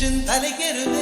చింతలికెరుదే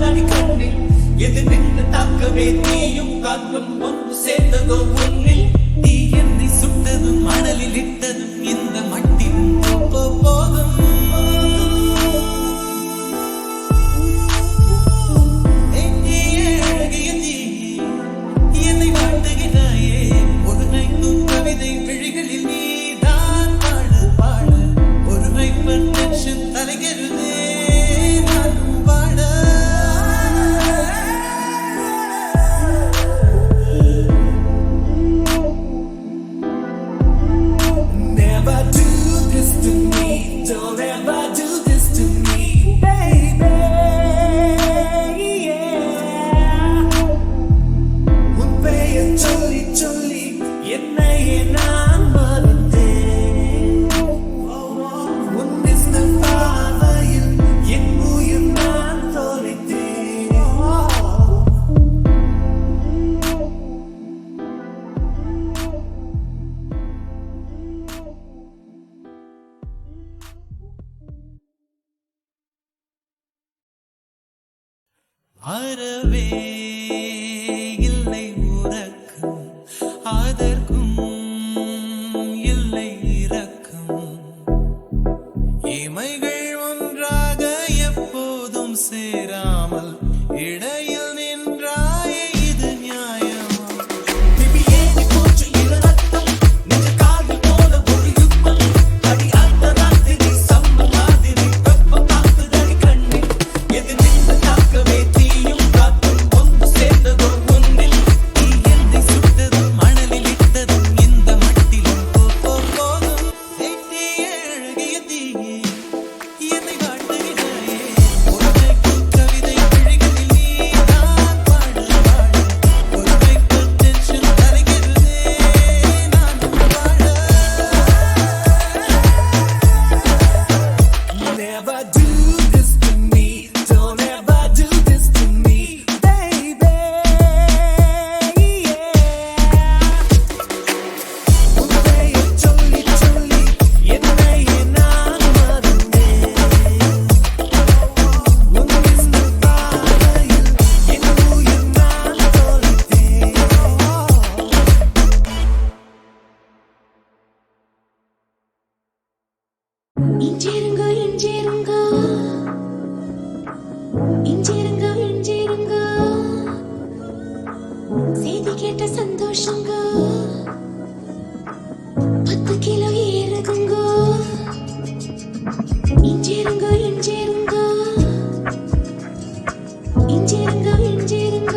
கண்ணாடி கண்ணில் எதிர்விட்ட தாக்கமே தீயும் காற்றும் ஒன்று சேர்ந்ததோ ஒன்றில் தீ எந்தி சுட்டதும் மணலில் இட்டதும் இந்த மட்டில் போதும். என்னை வாழ்த்துகிறாயே ஒரு நைக்கும் கவிதை விழிகளில் நீ அரவே இஞ்சிருங்க இஞ்சிருங்க. இஞ்சிருங்க இஞ்சிருங்க. செய்தி கேட்ட சந்தோஷங்க. பத்து கிலோ ஏறுதுங்க. இஞ்சிருங்க இஞ்சிருங்க. இஞ்சிருங்க இஞ்சிருங்க.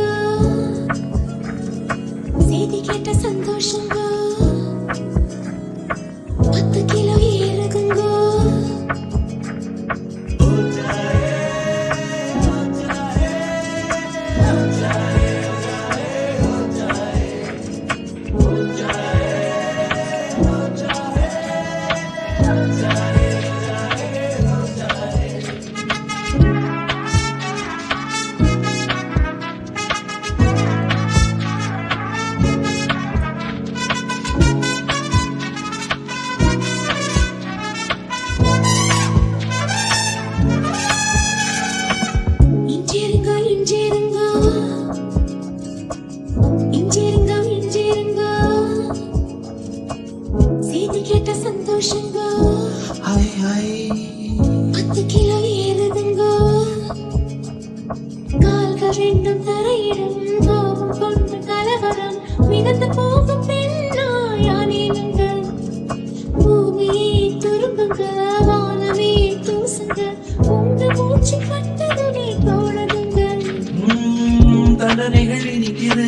தண்டனைகள் இனிக்குது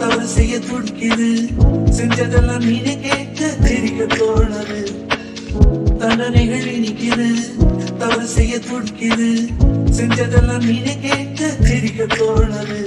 தவறு செய்ய துடிக்குது செஞ்சதெல்லாம் நீனே கேட்க தெரிக்க தோணுது தண்டனைகள் இனிக்குது தவறு செய்ய துடிக்குது செஞ்சதெல்லாம் நீனே கேட்க தெரிக்க தோணுது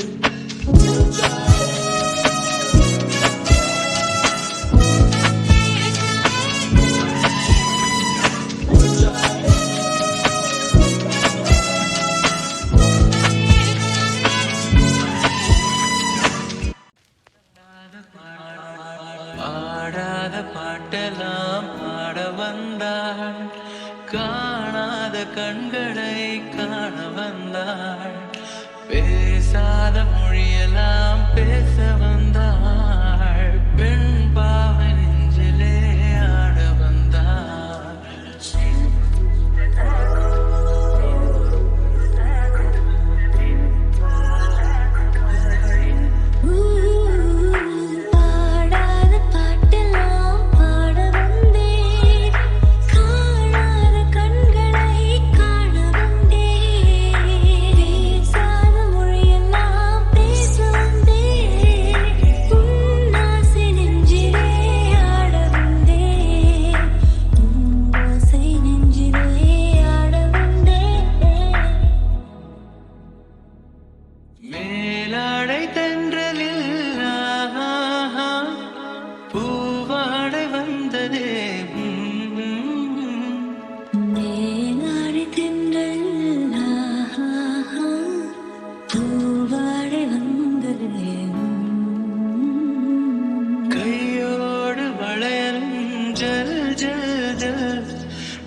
ஜல் ஜல் ஜல்.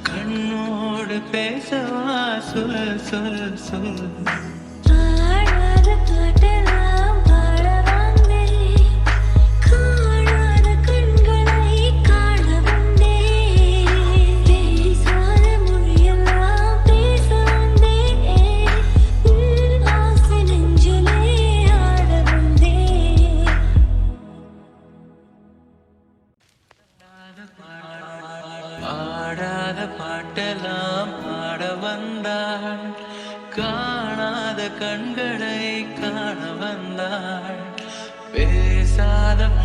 கண்ணோடு பேசவா சொல் சொல் சொல். கண்களை காண வந்தாள். பேசாத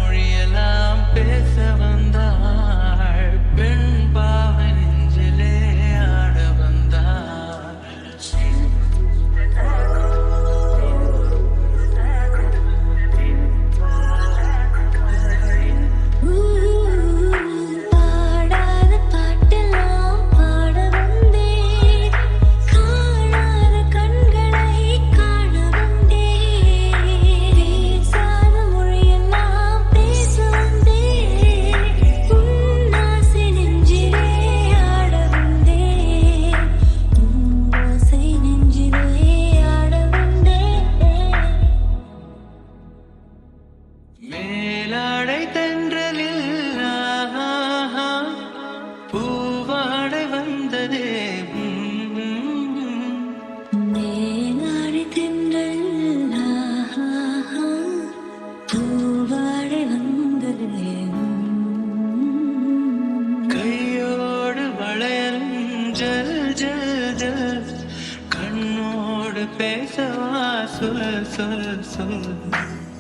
love.